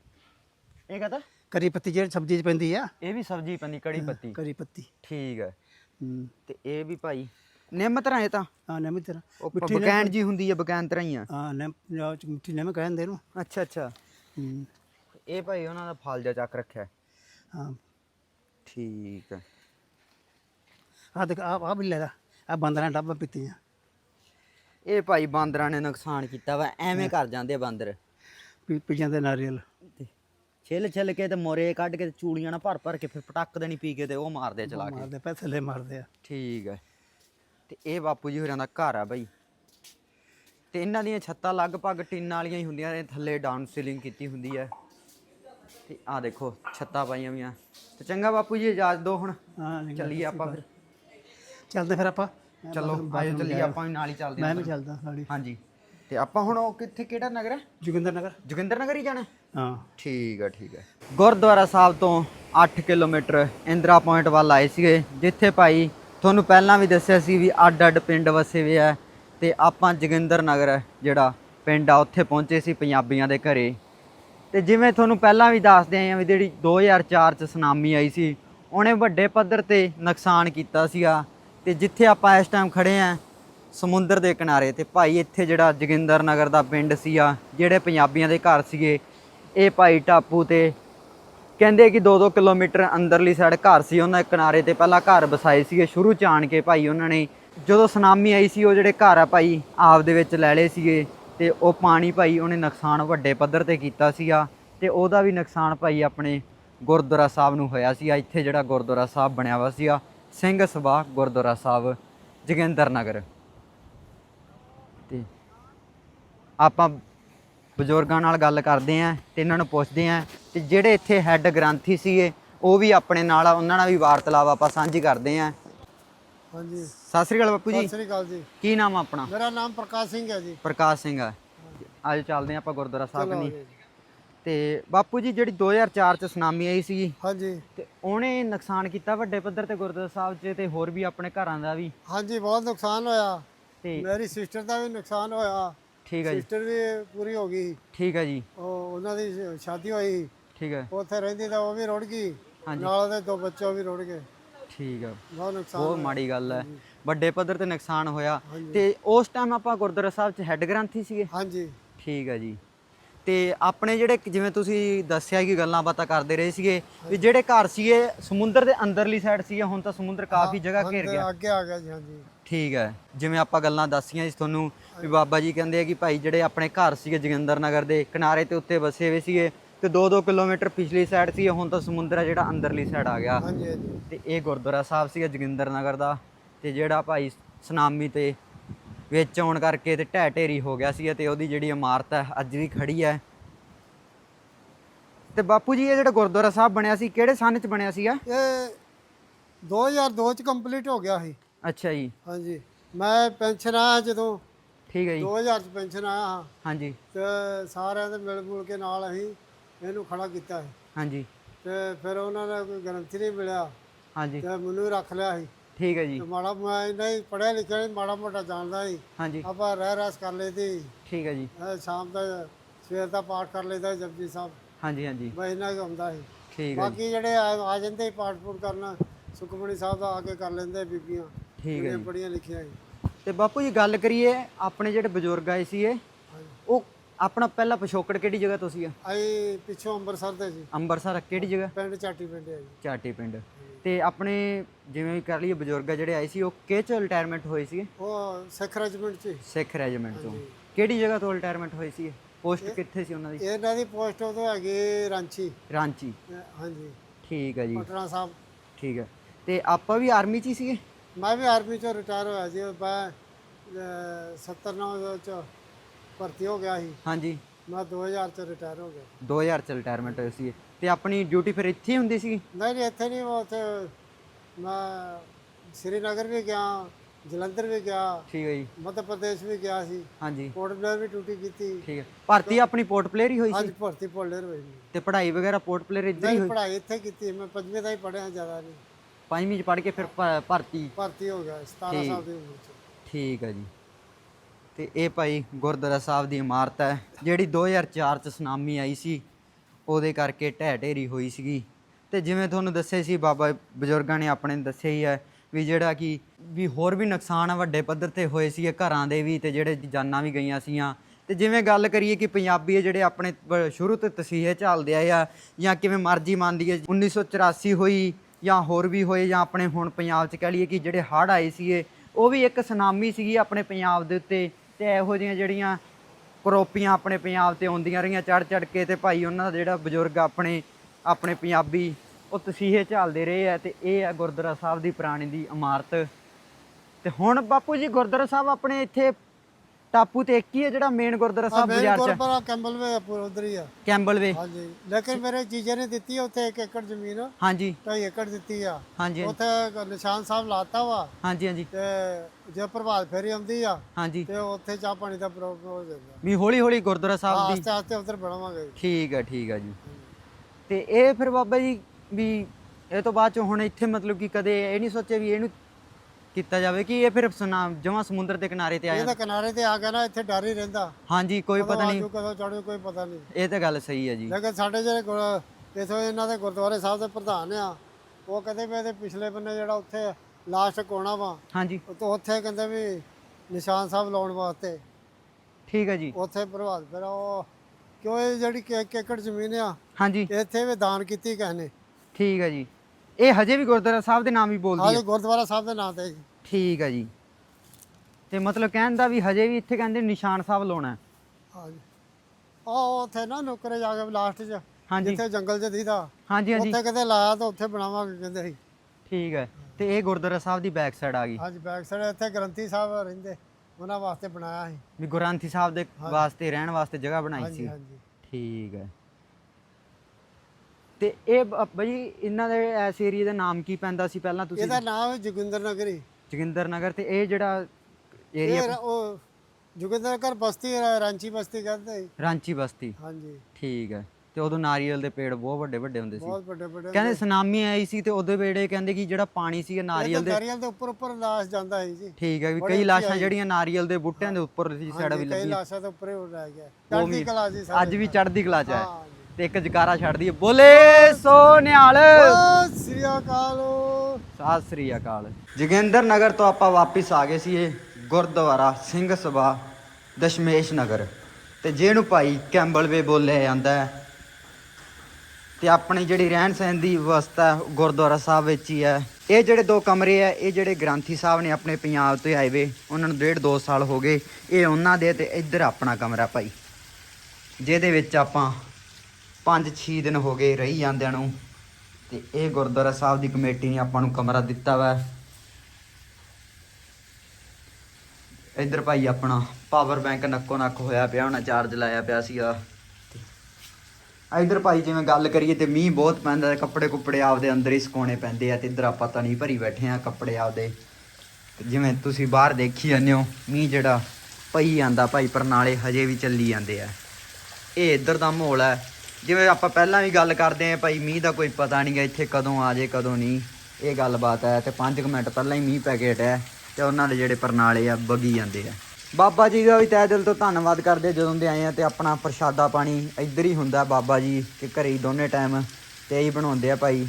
ਇਹ ਕਹਤਾ ਕਰੀ ਪੱਤੀ ਜਿਹੜੀ ਸਬਜ਼ੀ 'ਚ ਪੈਂਦੀ ਆ। ਇਹ ਵੀ ਸਬਜ਼ੀ ਪੰਨੀ ਕੜੀ ਪੱਤੀ। ਕਰੀ ਪੱਤੀ। ਠੀਕ ਹੈ ਹੂੰ। ਤੇ ਇਹ ਵੀ ਭਾਈ ਨਿੰਮ ਤਰ੍ਹਾਂ ਇਹ ਤਾਂ? ਆ ਨਮੀ ਤਰ੍ਹਾਂ। ਉਹ ਮਿੱਠੀ ਬਕੈਨ ਜੀ ਹੁੰਦੀ ਹੈ ਬਕੈਨ ਤਰ੍ਹਾਂ ਹੀ ਆ। ਹਾਂ ਨਮ ਪੰਜਾਬ ਚ ਮਿੱਠੀ ਨਮ ਕਹਿੰਦੇ ਇਹਨੂੰ। ਅੱਛਾ ਅੱਛਾ। ਹੂੰ। ਇਹ ਭਾਈ ਉਹਨਾਂ ਦਾ ਫਲ ਜਿਹਾ ਚੱਕ ਰੱਖਿਆ। ਹੈ। ਹਾਂ ਠੀਕ ਹੈ ਆ ਦੇਖ ਆ ਆ ਬਿੱਲੇ ਦਾ ਆ ਬੰਦਰਾਂ ਡੱਬਾ ਪੀਤੀਆਂ। ਇਹ ਭਾਈ ਬਾਂਦਰਾਂ ਨੇ ਨੁਕਸਾਨ ਕੀਤਾ ਵਾ ਐਵੇਂ ਕਰ ਜਾਂਦੇ ਆ ਬਾਂਦਰ। ਪੀ ਪੀ ਜਾਂਦੇ ਨਾਰੀਅਲ। ਤੇ ਛਿੱਲ ਛਿੱਲ ਕੇ ਤੇ ਮੋਰੇ ਕੱਢ ਕੇ ਤੇ ਚੂੜੀਆਂ ਨਾਲ ਭਰ ਭਰ ਕੇ ਫਿਰ ਪਟੱਕ ਦੇਣੀ ਪੀ ਕੇ ਤੇ ਉਹ ਮਾਰਦੇ ਆ ਚਲਾ ਕੇ। ਮਾਰਦੇ ਪੈ ਥੱਲੇ ਮਾਰਦੇ ਆ। ਠੀਕ ਹੈ ਤੇ ਇਹ ਬਾਪੂ ਜੀ ਹੋਰਾਂ ਦਾ ਘਰ ਆ ਬਾਈ। ਤੇ ਇਹਨਾਂ ਦੀਆਂ ਛੱਤਾਂ ਲਗਭਗ ਟਿੰਨ ਵਾਲੀਆਂ ਹੀ ਹੁੰਦੀਆਂ ਨੇ ਥੱਲੇ ਡਾਊਨ ਸੀਲਿੰਗ ਕੀਤੀ ਹੁੰਦੀ ਹੈ ਤੇ ਆ ਦੇਖੋ ਛੱਤਾਂ ਪਾਈਆਂ ਵੀਆਂ ਤੇ ਚੰਗਾ ਬਾਪੂ ਜੀ ਇਜਾਜ਼ਤ ਦਿਓ ਹੁਣ। ਹਾਂ ਨਹੀਂ ਚੱਲੀਏ ਆਪਾਂ ਫਿਰ। ਚੱਲਦੇ ਫਿਰ ਆਪਾਂ। ਮੈਂ ਚਲੋ ਬਾਥਰੂਮ ਆਜੋ ਚੱਲੀਏ। ਆਪਾਂ ਵੀ ਨਾਲ ਹੀ ਚੱਲਦੇ ਮੈਂ ਹਾਂ ਵੀ ਚੱਲਦਾ ਨਾਲੀ ਹਾਂਜੀ। ਤੇ ਆਪਾਂ ਹੁਣ ਉਹ ਕਿੱਥੇ ਕਿਹੜਾ ਨਗਰ ਹੈ ਜੋਗਿੰਦਰ ਨਗਰ। ਜੋਗਿੰਦਰ ਨਗਰ ਹੀ ਜਾਣਾ? ਹੈ? ਹਾਂ ਠੀਕ ਹੈ ਠੀਕ ਹੈ ਗੁਰਦੁਆਰਾ ਸਾਹਿਬ ਤੋਂ 8 ਕਿਲੋਮੀਟਰ ਇੰਦਰਾ ਪੁਆਇੰਟ ਵੱਲ ਆਏ ਸੀਗੇ ਜਿੱਥੇ ਭਾਈ ਤੁਹਾਨੂੰ ਪਹਿਲਾਂ ਵੀ ਦੱਸਿਆ ਸੀ ਵੀ ਅੱਡ ਅੱਡ ਪਿੰਡ ਵਸੇ ਹੋਏ ਆ ਤੇ ਆਪਾਂ ਜੋਗਿੰਦਰ ਨਗਰ ਜਿਹੜਾ ਪਿੰਡ ਆ, ਉੱਥੇ ਪਹੁੰਚੇ ਸੀ ਪੰਜਾਬੀਆਂ ਦੇ ਘਰੇ। ਤੇ ਜਿਵੇਂ ਤੁਹਾਨੂੰ ਪਹਿਲਾਂ ਵੀ ਦੱਸਦੇ ਆਏ ਆ ਵੀ ਜਿਹੜੀ 2004 ਚ ਸੁਨਾਮੀ ਆਈ ਸੀ, ਉਹਨੇ ਵੱਡੇ ਪੱਧਰ ਤੇ ਨੁਕਸਾਨ ਕੀਤਾ ਸੀਗਾ। ਤੇ ਜਿੱਥੇ ਆਪਾਂ ਇਸ ਟਾਈਮ ਖੜੇ ਆ, ਸਮੁੰਦਰ ਦੇ ਕਿਨਾਰੇ ਤੇ ਭਾਈ ਇੱਥੇ ਜਿਹੜਾ ਜੋਗਿੰਦਰ ਨਗਰ ਦਾ ਪਿੰਡ ਸੀਗਾ, ਜਿਹੜੇ ਪੰਜਾਬੀਆਂ ਦੇ ਘਰ ਸੀਗੇ, ਇਹ ਭਾਈ ਟਾਪੂ ਤੇ ਕਹਿੰਦੇ ਕਿ 2-2 ਕਿਲੋਮੀਟਰ ਅੰਦਰਲੀ ਸਾਈਡ ਘਰ ਸੀ ਉਹਨਾਂ ਕਿਨਾਰੇ ਤੇ, ਪਹਿਲਾਂ ਘਰ ਵਸਾਏ ਸੀਗੇ, ਸ਼ੁਰੂ ਚ ਆਣ ਕੇ ਭਾਈ ਉਹਨਾਂ ਨੇ, ਜਦੋਂ ਸੁਨਾਮੀ ਆਈ ਸੀ, ਉਹ ਜਿਹੜੇ ਘਰ ਆ ਭਾਈ, ਆਪ ਦੇ ਵਿੱਚ ਲੈ ਲਏ ਸੀਗੇ ਤੇ ਉਹ ਪਾਣੀ ਭਾਈ ਉਹਨੇ ਨੁਕਸਾਨ ਵੱਡੇ ਪੱਧਰ ਤੇ ਕੀਤਾ ਸੀਗਾ ਤੇ ਉਹਦਾ ਵੀ ਨੁਕਸਾਨ ਭਾਈ ਆਪਣੇ ਗੁਰਦੁਆਰਾ ਸਾਹਿਬ ਨੂੰ ਹੋਇਆ ਸੀ ਇੱਥੇ ਜਿਹੜਾ ਗੁਰਦੁਆਰਾ ਸਾਹਿਬ ਬਣਿਆ ਹੋਇਆ ਸੀਗਾ, ਸਿੰਘ ਸਭਾ ਗੁਰਦੁਆਰਾ ਸਾਹਿਬ, ਜੋਗਿੰਦਰ ਨਗਰ। ਤੇ ਆਪਾਂ ਬਜ਼ੁਰਗਾਂ ਨਾਲ ਗੱਲ ਕਰਦੇ ਆਂ ਤੇ ਇਹਨਾਂ ਨੂੰ ਪੁੱਛਦੇ ਆਂ ਤੇ ਜਿਹੜੇ ਇੱਥੇ ਹੈੱਡ ਗ੍ਰੰਥੀ ਸੀਗੇ ਉਹ ਵੀ ਆਪਣੇ ਨਾਲ ਆ ਉਹਨਾਂ ਨਾਲ ਵੀ ਵਾਰਤਾਲਾਪ ਆਪਾਂ ਸਾਂਝੀ ਕਰਦੇ ਆਂ। ਹਾਂਜੀ। ਸਤਿ ਸ੍ਰੀ ਅਕਾਲ ਬਾਪੂ ਸਤਿ ਜੀ ਸ੍ਰੀ ਅਕਾਲ ਜੀ। ਕੀ ਨਾਮ ਆ ਆਪਣਾ? ਮੇਰਾ ਨਾਮ ਪ੍ਰਕਾਸ਼ ਸਿੰਘ ਹੈ ਜੀ। ਪ੍ਰਕਾਸ਼ ਸਿੰਘ ਆ। ਅੱਜ ਚੱਲਦੇ ਆਪਾਂ ਗੁਰਦੁਆਰਾ ਸਾਹਿਬ ਨਹੀਂ। ਤੇ ਬਾਪੂ ਜੀ ਜਿਹੜੀ 2004 ਚ ਸੁਨਾਮੀ ਆਈ ਸੀਗੀ ਹਾਂਜੀ। ਤੇ ਉਹਨੇ ਨੁਕਸਾਨ ਕੀਤਾ ਵੱਡੇ ਪੱਧਰ ਤੇ ਗੁਰਦੁਆਰਾ ਸਾਹਿਬ 'ਚ ਤੇ ਹੋਰ ਵੀ ਆਪਣੇ ਘਰਾਂ ਦਾ ਵੀ? ਹਾਂਜੀ ਬਹੁਤ ਨੁਕਸਾਨ ਹੋਇਆ। ਤੇ ਮੇਰੀ ਸਿਸਟਰ ਦਾ ਵੀ ਨੁਕਸਾਨ ਹੋਇਆ। ਠੀਕ ਹੈ ਜੀ। ਸਿਸਟਰ ਵੀ ਪੂਰੀ ਹੋ ਗਈ। ਠੀਕ ਹੈ ਜੀ। ਉਹ ਉਹਨਾਂ ਦੀ ਸ਼ਾਦੀ ਹੋਈ। ਠੀਕ ਹੈ। ਉੱਥੇ ਰਹਿੰਦੀ ਤਾਂ ਉਹ ਵੀ ਰੁੜ ਗਈ। ਹਾਂਜੀ। ਨਾਲ ਉਹਦੇ ਦੋ ਬੱਚੇ ਉਹ ਵੀ ਰੁੜ ਗਏ। ਠੀਕ ਹੈ। ਬਹੁਤ ਨੁਕਸਾਨ ਬਹੁਤ ਮਾੜੀ ਗੱਲ ਹੈ। ਵੱਡੇ ਪੱਧਰ ਤੇ ਨੁਕਸਾਨ ਹੋਇਆ। ਤੇ ਉਸ ਟਾਈਮ ਆਪਾਂ ਗੁਰਦੁਆਰਾ ਸਾਹਿਬ 'ਚ ਹੈੱਡ ਗ੍ਰੰਥੀ ਸੀਗੇ। ਹਾਂਜੀ। ਠੀਕ ਹੈ ਜੀ। ਤੇ ਆਪਣੇ ਜਿਹੜੇ ਜਿਵੇਂ ਤੁਸੀਂ ਦੱਸਿਆ ਕਿ ਗੱਲਾਂ ਬਾਤਾਂ ਕਰਦੇ ਰਹੇ ਸੀਗੇ ਵੀ ਜਿਹੜੇ ਘਰ ਸੀਗੇ ਸਮੁੰਦਰ ਦੇ ਅੰਦਰਲੀ ਸਾਈਡ ਸੀਗੇ ਹੁਣ ਤਾਂ ਸਮੁੰਦਰ ਕਾਫੀ ਜਗ੍ਹਾ ਘੇਰ ਗਿਆ। ਅੱਗੇ ਆ ਗਿਆ ਜੀ ਹਾਂਜੀ। ਠੀਕ ਹੈ। ਜਿਵੇਂ ਆਪਾਂ ਗੱਲਾਂ ਦੱਸੀਆਂ ਸੀ ਤੁਹਾਨੂੰ ਵੀ ਬਾਬਾ ਜੀ ਕਹਿੰਦੇ ਆ ਕਿ ਭਾਈ ਜਿਹੜੇ ਆਪਣੇ ਘਰ ਸੀਗੇ ਜੋਗਿੰਦਰ ਨਗਰ ਦੇ ਕਿਨਾਰੇ ਤੇ ਉੱਤੇ ਵਸੇ ਹੋਏ ਸੀਗੇ ਤੇ 2-2 ਕਿਲੋਮੀਟਰ ਪਿਛਲੀ ਸਾਈਡ ਸੀ ਹੁਣ ਤਾਂ ਸਮੁੰਦਰ ਆ ਜਿਹੜਾ ਅੰਦਰਲੀ ਸਾਈਡ ਆ ਗਿਆ। ਹਾਂਜੀ ਹਾਂਜੀ। ਤੇ ਇਹ ਗੁਰਦੁਆਰਾ ਸਾਹਿਬ ਸੀਗਾ ਜੋਗਿੰਦਰ ਨਗਰ ਦਾ ਤੇ ਜਿਹੜਾ ਭਾਈ ਸੁਨਾਮੀ ਤੇ ਵਿੱਚ ਆਉਣ ਕਰਕੇ ਤੇ ਢਹਿ ਢੇਰੀ ਹੋ ਗਿਆ ਸੀ ਤੇ ਉਹਦੀ ਜਿਹੜੀ ਇਮਾਰਤ ਹੈ ਅੱਜ ਵੀ ਖੜੀ ਹੈ। ਤੇ ਬਾਪੂ ਜੀ ਇਹ ਜਿਹੜਾ ਗੁਰਦੁਆਰਾ ਸਾਹਿਬ ਬਣਿਆ ਸੀ ਕਿਹੜੇ ਸੰਨ ਚ ਬਣਿਆ ਸੀਗਾ? ਇਹ 2002 ਚ ਕੰਪਲੀਟ ਹੋ ਗਿਆ ਸੀ। ਅੱਛਾ ਜੀ। ਹਾਂਜੀ। ਮੈਂ ਪੈਨਸ਼ਨ ਆਇਆ ਜਦੋਂ। ਠੀਕ ਹੈ ਜੀ। 2000 ਚ ਪੈਨਸ਼ਨ ਆਇਆ ਹਾਂ। ਹਾਂਜੀ। ਤੇ ਸਾਰਿਆਂ ਦੇ ਮਿਲ ਮੁਲ ਕੇ ਨਾਲ ਅਸੀਂ ਇਹਨੂੰ ਖੜਾ ਕੀਤਾ ਸੀ। ਹਾਂਜੀ। ਤੇ ਫਿਰ ਉਹਨਾਂ ਨੇ ਕੋਈ ਗਰੰਟੀ ਨਹੀਂ ਮਿਲਿਆ। ਹਾਂਜੀ। ਤੇ ਮੈਨੂੰ ਰੱਖ ਲਿਆ ਸੀ। ਠੀਕ ਹੈ ਜੀ। ਤੇ ਮਾੜਾ ਮੈਂ ਨਹੀਂ ਪੜਿਆ ਲਿਖਿਆ ਨਹੀਂ ਮਾੜਾ ਮੋਟਾ ਜਾਣਦਾ ਸੀ। ਹਾਂਜੀ। ਆਪਾਂ ਰਹਿ ਰਸ ਕਰ ਲਈਦੀ। ਠੀਕ ਹੈ ਜੀ। ਸ਼ਾਮ ਦਾ ਸਵੇਰ ਦਾ ਪਾਠ ਕਰ ਲਈਦਾ ਜਪਜੀ ਸਾਹਿਬ। ਹਾਂਜੀ ਹਾਂਜੀ। ਬਸ ਇੰਨਾ ਹੁੰਦਾ ਸੀ। ਠੀਕ ਹੈ ਜੀ। ਬਾਕੀ ਜਿਹੜੇ ਆ ਆ ਜਾਂਦੇ ਸੀ ਪਾਠ ਪੂਠ ਕਰਨ ਸੁਖਮਣੀ ਸਾਹਿਬ ਦਾ ਆ ਕੇ ਕਰ ਲੈਂਦੇ ਬੀਬੀਆਂ। ਠੀਕ ਹੈ ਜਿਹੜੀਆਂ ਜੀ। ਪੜੀਆਂ ਲਿਖੀਆਂ ਸੀ। ਤੇ ਬਾਪੂ ਜੀ ਗੱਲ ਕਰੀਏ ਆਪਣੇ ਜਿਹੜੇ ਬਜ਼ੁਰਗ ਆਏ ਸੀ ਇਹ ਉਹ ਆਪਣਾ ਪਹਿਲਾ ਪਿਛੋਕੜ ਕਿਹੜੀ ਜਗ੍ਹਾ ਤੋਂ ਸੀ ਆਈ ਪਿੱਛੋਂ ਅੰਮ੍ਰਿਤਸਰ ਦੇ ਜੀ। ਅੰਮ੍ਰਿਤਸਰ ਕਿਹੜੀ ਜਗ੍ਹਾ? ਪਿੰਡ ਚਾਟੀ ਪਿੰਡ ਹੈ ਜੀ। ਚਾਟੀ ਪਿੰਡ। ਤੇ ਆਪਣੇ ਜਿਵੇਂ ਵੀ ਕਰ ਲਈਏ ਬਜ਼ੁਰਗ ਜਿਹੜੇ ਆਏ ਸੀ ਉਹ ਕਿਹ ਚ ਰਿਟਾਇਰਮੈਂਟ ਹੋਏ ਸੀ ਉਹ ਸਿੱਖ ਰੈਜੀਮੈਂਟ 'ਚ ਸਿੱਖ ਰੈਜੀਮੈਂਟ ਤੋਂ ਕਿਹੜੀ ਜਗ੍ਹਾ ਤੋਂ ਰਿਟਾਇਰਮੈਂਟ ਹੋਈ ਸੀ ਪੋਸਟ ਕਿੱਥੇ ਸੀ ਉਹਨਾਂ ਦੀ? ਇਹਨਾਂ ਦੀ ਪੋਸਟ ਉਦੋਂ ਹੈਗੀ ਰਾਂਚੀ। ਰਾਂਚੀ। ਅਹ ਹਾਂਜੀ। ਠੀਕ ਹੈ ਜੀ। ਪਟਨਾ ਸਾਹਿਬ। ਠੀਕ ਹੈ ਤੇ ਆਪਾਂ ਵੀ ਆਰਮੀ ਚ ਹੀ ਸੀਗੇ? ਮੈਂ ਵੀ ਆਰਮੀ ਚੋਂ ਰਿਟਾਇਰ ਹੋਇਆ ਸੀ। ਮੈਂ 79 ਚ ਭਰਤੀ ਹੋ ਗਿਆ ਸੀ। ਹਾਂਜੀ। ਮੈਂ 2000 ਚ ਰਿਟਾਇਰ ਹੋ ਗਿਆ। 2000 ਚ ਰਿਟਾਇਰਮੈਂਟ ਹੋਈ ਸੀ। ਤੇ ਆਪਣੀ ਡਿਊਟੀ ਫਿਰ ਇੱਥੇ ਹੀ ਹੁੰਦੀ ਸੀ ਨਹੀਂ ਨਹੀਂ ਇੱਥੇ ਨਹੀਂ ਉਹ ਉੱਥੇ ਮੈਂ ਸ੍ਰੀਨਗਰ ਵੀ ਗਿਆ ਜਲੰਧਰ ਵੀ ਗਿਆ ਠੀਕ ਹੈ ਜੀ। ਮੱਧ ਪ੍ਰਦੇਸ਼ ਵੀ ਗਿਆ ਸੀ। ਹਾਂਜੀ। ਪੋਰਟ ਬਲੇਅਰ ਵੀ ਡਿਊਟੀ ਕੀਤੀ। ਠੀਕ ਹੈ। ਭਰਤੀ ਆਪਣੀ ਪੋਰਟ ਪਲੇਅਰ ਹੀ ਹੋਈ ਅੱਜ ਸੀ ਭਰਤੀ ਪੋਲਰ ਹੋਈ ਸੀ। ਤੇ ਪੜ੍ਹਾਈ ਵਗੈਰਾ ਪੋਰਟ ਪਲੇਅਰ ਇੱਧਰ ਹੀ ਨਹੀਂ ਹੋਈ? ਪੜ੍ਹਾਈ ਇੱਥੇ ਕੀਤੀ। ਮੈਂ ਪੰਜਵੇਂ ਦਾ ਹੀ ਪੜ੍ਹਿਆ ਜ਼ਿਆਦਾ ਨਹੀਂ। ਪੰਜਵੀਂ ਚ ਪੜ੍ਹ ਕੇ ਫਿਰ ਭ- ਭਰਤੀ? ਭਰਤੀ ਹੋ ਗਿਆ 17 ਠੀਕ। ਸਾਲ ਦੀ ਉਮਰ ਚ। ਠੀਕ ਹੈ ਜੀ। ਤੇ ਇਹ ਭਾਈ ਗੁਰਦੁਆਰਾ ਸਾਹਿਬ ਦੀ ਇਮਾਰਤ ਹੈ, ਜਿਹੜੀ 2004 ਚ ਸੁਨਾਮੀ ਆਈ ਸੀ, ਉਹਦੇ ਕਰਕੇ ਢਹਿ ਢੇਰੀ ਹੋਈ ਸੀਗੀ। ਤੇ ਜਿਵੇਂ ਤੁਹਾਨੂੰ ਦੱਸਿਆ ਸੀ, ਬਾਬਾ ਬਜ਼ੁਰਗਾਂ ਨੇ ਆਪਣੇ ਦੱਸਿਆ ਹੀ ਹੈ ਵੀ ਜਿਹੜਾ ਕਿ ਵੀ ਹੋਰ ਵੀ ਨੁਕਸਾਨ ਵੱਡੇ ਪੱਧਰ ਤੇ ਹੋਏ ਸੀਗੇ ਘਰਾਂ ਦੇ ਵੀ ਤੇ ਜਿਹੜੇ ਜਾਨਾਂ ਵੀ ਗਈਆਂ ਸੀਆਂ। ਤੇ ਜਿਵੇਂ ਗੱਲ ਕਰੀਏ ਕਿ ਪੰਜਾਬੀ ਹੈ ਜਿਹੜੇ ਆਪਣੇ ਸ਼ੁਰੂ ਤੋਂ ਤਸੀਹੇ ਝਾਲਦੇ ਆਏ ਆ, ਜਾਂ ਕਿਵੇਂ ਮਰਜ਼ੀ ਮੰਨਦੀ ਹੈ 1984 ਹੋਈ ਜਾਂ ਹੋਰ ਵੀ ਹੋਏ, ਜਾਂ ਆਪਣੇ ਹੁਣ ਪੰਜਾਬ 'ਚ ਕਹਿ ਲਈਏ ਕਿ ਜਿਹੜੇ ਹੜ੍ਹ ਆਏ ਸੀਗੇ, ਉਹ ਵੀ ਇੱਕ ਸੁਨਾਮੀ ਸੀਗੀ ਆਪਣੇ ਪੰਜਾਬ ਦੇ ਉੱਤੇ। ਤੇ ਇਹੋ ਜਿਹੀਆਂ ਜਿਹੜੀਆਂ ਕਰੋਪੀਆਂ ਆਪਣੇ ਪੰਜਾਬ ਤੇ ਆਉਂਦੀਆਂ ਰਹੀਆਂ ਚੜ ਚੜ ਕੇ ਤੇ ਭਾਈ ਉਹਨਾਂ ਦਾ ਜਿਹੜਾ ਬਜ਼ੁਰਗ ਆਪਣੇ ਆਪਣੇ ਪੰਜਾਬੀ ਉਹ ਤਸੀਹੇ ਝਾਲਦੇ ਰਹੇ ਆ ਤੇ ਇਹ ਆ ਗੁਰਦੁਆਰਾ ਸਾਹਿਬ ਦੀ ਪੁਰਾਣੀ ਦੀ ਇਮਾਰਤ। ਤੇ ਹੁਣ ਬਾਪੂ ਜੀ ਗੁਰਦੁਆਰਾ ਸਾਹਿਬ ਆਪਣੇ ਇੱਥੇ ਟਾਪੂ ਤੇ ਇੱਕ ਹੀ ਹੈ ਜਿਹੜਾ ਮੇਨ ਗੁਰਦੁਆਰਾ ਸਾਹਿਬ ਬਾਜ਼ਾਰ ਚ। ਗੁਰਪੁਰਾ ਕੰਬਲ ਵੇ ਉਧਰ ਹੀ ਆ। ਕੈਂਬਲ ਵੇ। ਹਾਂਜੀ ਲੇਕਿਨ ਮੇਰੇ ਜੀਜੇ ਨੇ ਦਿੱਤੀ ਆ ਉੱਥੇ 1 ਏਕੜ ਜ਼ਮੀਨ ਹਾਂਜੀ। 2 ਏਕੜ ਦਿੱਤੀ ਆ। ਹਾਂਜੀ ਉੱਥੇ ਨਿਸ਼ਾਨ ਸਾਹਿਬ ਲਾਤਾ ਵਾ ਹਾਂਜੀ ਹਾਂਜੀ। ਤੇ ਜੇ ਪ੍ਰਭਾਤ ਫੇਰੀ ਆਉਂਦੀ ਆ ਹਾਂਜੀ। ਤੇ ਉੱਥੇ ਚਾਹ ਪਾਣੀ ਦਾ ਪ੍ਰੋਗਰਾਮ ਹੋ ਜਾਂਦਾ। ਵੀ ਹੌਲੀ ਹੌਲੀ ਗੁਰਦੁਆਰਾ ਸਾਹਿਬ ਦੀ ਆਸਤੇ ਆਸਤੇ ਉਧਰ ਬਣਾਵਾਂਗੇ। ਠੀਕ ਹੈ ਠੀਕ ਹੈ ਜੀ। ਤੇ ਇਹ ਫਿਰ ਬਾਬਾ ਜੀ ਵੀ ਇਹ ਤੋਂ ਬਾਅਦ ਚ ਹੁਣ ਇੱਥੇ ਮਤਲਬ ਕਿ ਕਦੇ ਇਹ ਨਹੀਂ ਸੋਚਿਆ ਵੀ ਇਹਨੂੰ ਕੀਤਾ ਜਾਵੇ ਕਿ ਇਹ ਫਿਰ ਸੁਨਾ ਜਮਾ ਸਮੁੰਦਰ ਦੇ ਕਿਨਾਰੇ ਤੇ ਇਹ ਆਇਆ ਤਾਂ ਕਿਨਾਰੇ ਤੇ ਆ ਗਿਆ ਨਾ ਇੱਥੇ ਡਰ ਹੀ ਰਹਿੰਦਾ। ਹਾਂਜੀ ਕੋਈ ਪਤਾ ਨਹੀਂ। ਆਜੂ ਕਦੋਂ ਚੜੂ ਕੋਈ ਪਤਾ ਨਹੀਂ। ਇਹ ਤਾਂ ਗੱਲ ਸਹੀ ਹੈ ਜੀ। ਲੇਕਿਨ ਸਾਡੇ ਜਿਹੜੇ ਗੁਰ- ਇੱਥੋਂ ਇਹਨਾਂ ਦੇ ਗੁਰਦੁਆਰੇ ਸਾਹਿਬ ਦੇ ਪ੍ਰਧਾਨ ਆ ਉਹ ਕਹਿੰਦੇ ਵੀ ਇਹਦੇ ਪਿਛਲੇ ਬੰਨੇ ਜਿਹੜਾ ਉੱਥੇ ਲਾਸਟ ਕੋਣਾ ਵਾ ਹਾਂਜੀ। ਉਹ ਤੋਂ ਉੱਥੇ ਕਹਿੰਦੇ ਵੀ ਨਿਸ਼ਾਨ ਸਾਹਿਬ ਲਾਉਣ ਵਾਸਤੇ। ਠੀਕ ਹੈ ਜੀ। ਉੱਥੇ ਪ੍ਰਭਾਤ ਫਿਰ ਉਹ ਕਿਉਂ ਇਹ ਜਿਹੜੀ ਕਿ ਇੱਕ ਏਕੜ ਜ਼ਮੀਨ ਆ ਹਾਂਜੀ। ਇੱਥੇ ਵੀ ਦਾਨ ਕੀਤੀ ਕਿਸੇ ਨੇ। ਠੀਕ ਹੈ ਜੀ। ਇਹ ਹਜੇ ਵੀ ਗੁਰਦੁਆਰਾ ਸਾਹਿਬ ਦੇ ਨਾਮ ਹੀ ਬੋਲਦੀ ਹੈ ਹਾਲੇ ਗੁਰਦੁਆਰਾ ਸਾਹਿਬ ਦੇ ਨਾਂ ਤੇ ਜੀ। ਠੀਕ ਹੈ ਜੀ। ਤੇ ਮਤਲਬ ਕਹਿਣ ਦਾ ਵੀ ਹਜੇ ਵੀ ਇੱਥੇ ਕਹਿੰਦੇ ਨਿਸ਼ਾਨ ਸਾਹਿਬ ਲਾਉਣਾ। ਹੈ। ਹਾਂਜੀ ਉਹ ਉੱਥੇ ਨਾ ਨੁਕਰੇ ਜਾ ਕੇ ਲਾਸਟ 'ਚ ਹਾਂਜੀ। ਜਿੱਥੇ ਜੰਗਲ 'ਚ ਦੀਦਾ ਹਾਂਜੀ ਹਾਂਜੀ। ਉੱਥੇ ਕਿਤੇ ਲਾਇਆ ਤਾਂ ਉੱਥੇ ਬਣਾਵਾਂਗੇ ਕਹਿੰਦੇ ਸੀ। ਠੀਕ ਹੈ ਤੇ ਇਹ ਗੁਰਦੁਆਰਾ ਸਾਹਿਬ ਦੀ ਬੈਕ ਸਾਈਡ ਆ ਗਈ। ਹਾਂਜੀ ਬੈਕ ਸਾਈਡ ਇੱਥੇ ਗ੍ਰੰਥੀ ਸਾਹਿਬ ਰਹਿੰਦੇ। ਉਹਨਾਂ ਵਾਸਤੇ ਬਣਾਇਆ ਸੀ। ਵੀ ਗੁਰਗ੍ਰੰਥੀ ਸਾਹਿਬ ਦੇ ਵਾਸਤੇ ਰਹਿਣ ਵਾਸਤੇ ਜਗ੍ਹਾ ਬਣਾਈ ਹਾਂਜੀ ਸੀ। ਹਾਂਜੀ ਠੀਕ ਹੈ ਤੇ ਇਹ ਬਈ ਇਹਨਾਂ ਦੇ ਇਸ ਏਰੀਆ ਦਾ ਨਾਮ ਕੀ ਪੈਂਦਾ ਸੀ ਪਹਿਲਾਂ ਤੁਸੀਂ? ਇਹਦਾ ਨਾਮ ਹੈ ਜੋਗਿੰਦਰ ਨਗਰੀ ਜੋਗਿੰਦਰ ਨਗਰ ਤੇ ਇਹ ਜਿਹੜਾ ਏਰੀਆ ਉਹ ਜੋਗਿੰਦਰ ਨਗਰ ਬਸਤੀ ਰਾਂਚੀ ਬਸਤੀ ਕਹਿੰਦੇ। ਸੀ। ਰਾਂਚੀ ਬਸਤੀ। ਹਾਂਜੀ। ਠੀਕ ਹੈ। ਤੇ ਉਦੋਂ ਨਾਰੀਅਲ ਦੇ ਪੇੜ ਬਹੁਤ ਵੱਡੇ ਵੱਡੇ ਹੁੰਦੇ ਸੀ। ਬਹੁਤ ਵੱਡੇ ਵੱਡੇ ਕਹਿੰਦੇ ਸੁਨਾਮੀ ਆਈ ਸੀ ਤੇ ਉਹਦੇ ਵੇੜੇ ਕਹਿੰਦੇ ਕਿ ਜਿਹੜਾ ਪਾਣੀ ਸੀ ਨਾਰੀਅਲ ਦੇ ਨਾਰੀਅਲ ਦੇ ਉੱਪਰ ਉੱਪਰ ਲਾਸ਼ ਜਾਂਦਾ ਸੀ ਜੀ। ਠੀਕ ਹੈ ਵੀ ਕਈ ਲਾਸ਼ਾਂ। ਜਿਹੜੀਆਂ ਨਾਰੀਅਲ ਦੇ ਬੁੱਟਿਆਂ ਦੇ ਉੱਪਰ ਦੀ ਸਾਈਡ ਵੀ ਹਾਂਜੀ, ਕਈ ਲਾਸ਼ਾਂ ਦੇ ਉੱਪਰ ਹੀ ਰਹਿ ਗਿਆ। ਚੜ੍ਹਦੀ ਕਲਾ ਜੀ ਅੱਜ ਵੀ ਚੜ੍ਹਦੀ ਕਲਾ ਚ ਹੈ। ਹਾਂ। ਤੇ ਇੱਕ ਜਕਾਰਾ ਛੱਡਦੀ ਹੈ। ਬੋਲੇ ਸੋ ਨਿਹਾਲ। ਸਤਿ ਸ੍ਰੀ ਅਕਾਲ। ਸਤਿ ਸ੍ਰੀ ਅਕਾਲ। ਜੋਗਿੰਦਰ ਨਗਰ ਤੋਂ ਆਪਾਂ ਵਾਪਿਸ ਆ ਗਏ ਸੀ ਇਹ ਗੁਰਦੁਆਰਾ ਸਿੰਘ ਸਭਾ ਦਸ਼ਮੇਸ਼ ਨਗਰ। ਤੇ ਜਿਹਨੂੰ ਭਾਈ ਕੈਂਬਲ ਵੇ ਬੋਲਿਆ ਜਾਂਦਾ ਹੈ। ਤੇ ਆਪਣੀ ਜਿਹੜੀ ਰਹਿਣ ਸਹਿਣ ਦੀ ਵਿਵਸਥਾ ਗੁਰਦੁਆਰਾ ਸਾਹਿਬ ਵਿੱਚ ਹੀ ਹੈ। ਇਹ ਜਿਹੜੇ ਦੋ ਕਮਰੇ ਆ ਇਹ ਜਿਹੜੇ ਗ੍ਰੰਥੀ ਸਾਹਿਬ ਨੇ ਆਪਣੇ ਪੰਜਾਬ ਤੋਂ ਆਏ ਵੇ ਉਹਨਾਂ ਨੂੰ ਡੇਢ ਦੋ ਸਾਲ ਹੋ ਗਏ। ਇਹ ਉਹਨਾਂ ਦੇ ਤੇ ਇੱਧਰ ਆਪਣਾ ਕਮਰਾ ਭਾਈ। ਜਿਹਦੇ ਵਿੱਚ ਆਪਾਂ 5-6 ਦਿਨ ਹੋ ਗਏ ਰਹੀ ਜਾਂਦਿਆਂ ਨੂੰ ਤੇ ਇਹ ਗੁਰਦੁਆਰਾ ਸਾਹਿਬ ਦੀ ਕਮੇਟੀ ਨੇ ਆਪਾਂ ਨੂੰ ਕਮਰਾ ਦਿੱਤਾ ਵਾ। ਇੱਧਰ ਭਾਈ ਆਪਣਾ ਪਾਵਰ ਬੈਂਕ ਨੱਕੋ ਨੱਕ ਹੋਇਆ ਪਿਆ, ਉਹਨਾਂ ਚਾਰਜ ਲਾਇਆ ਪਿਆ ਸੀਗਾ। ਤੇ ਇੱਧਰ ਭਾਈ ਜਿਵੇਂ ਗੱਲ ਕਰੀਏ ਤੇ ਮੀਂਹ ਬਹੁਤ ਪੈਂਦਾ ਕੱਪੜੇ ਕੁੱਪੜੇ ਆਪਦੇ ਅੰਦਰ ਹੀ ਸੁਕਾਉਣੇ ਪੈਂਦੇ ਆ ਤੇ ਇੱਧਰ ਆਪਾਂ ਤਾਂ ਨਹੀਂ ਭਰੀ ਬੈਠੇ ਆ ਕੱਪੜੇ ਆਪਦੇ। ਜਿਵੇਂ ਤੁਸੀਂ ਬਾਹਰ ਦੇਖੀ ਜਾਂਦੇ ਹੋ, ਮੀਂਹ ਜਿਹੜਾ ਪਈ ਜਾਂਦਾ ਭਾਈ, ਪਰ ਨਾਲੇ ਹਜੇ ਵੀ ਚੱਲੀ ਜਾਂਦੇ ਆ। ਇਹ ਇੱਧਰ ਦਾ ਮਾਹੌਲ ਹੈ। ਜਿਵੇਂ ਆਪਾਂ ਪਹਿਲਾਂ ਵੀ ਗੱਲ ਕਰਦੇ ਆਂ ਭਾਈ ਮੀਂਹ ਦਾ ਕੋਈ ਪਤਾ ਨਹੀਂ ਹੈ, ਇੱਥੇ ਕਦੋਂ ਆ ਜੇ, ਕਦੋਂ ਨਹੀਂ। ਇਹ ਗੱਲਬਾਤ ਹੈ ਤੇ 5 ਮਿੰਟ ਪਹਿਲਾਂ ਹੀ ਮੀਂਹ ਪੈ ਕੇ ਹਟਿਆ ਤੇ ਉਹਨਾਂ ਦੇ ਜਿਹੜੇ ਪਰਨਾਲੇ ਆ, ਬਗੀ ਜਾਂਦੇ ਆ। ਬਾਬਾ ਜੀ ਦਾ ਵੀ ਤਹਿ ਦਿਲ ਤੋਂ ਧੰਨਵਾਦ ਕਰਦੇ ਜਦੋਂ ਦੇ ਆਏ ਆ ਤੇ ਆਪਣਾ ਪ੍ਰਸ਼ਾਦਾ ਪਾਣੀ ਇੱਧਰ ਹੀ ਹੁੰਦਾ ਬਾਬਾ ਜੀ ਕਿ ਘਰੇ ਹੀ ਦੋਨੇ ਟਾਈਮ ਤੇ ਇਹੀ ਬਣਾਉਂਦੇ ਆ ਭਾਈ।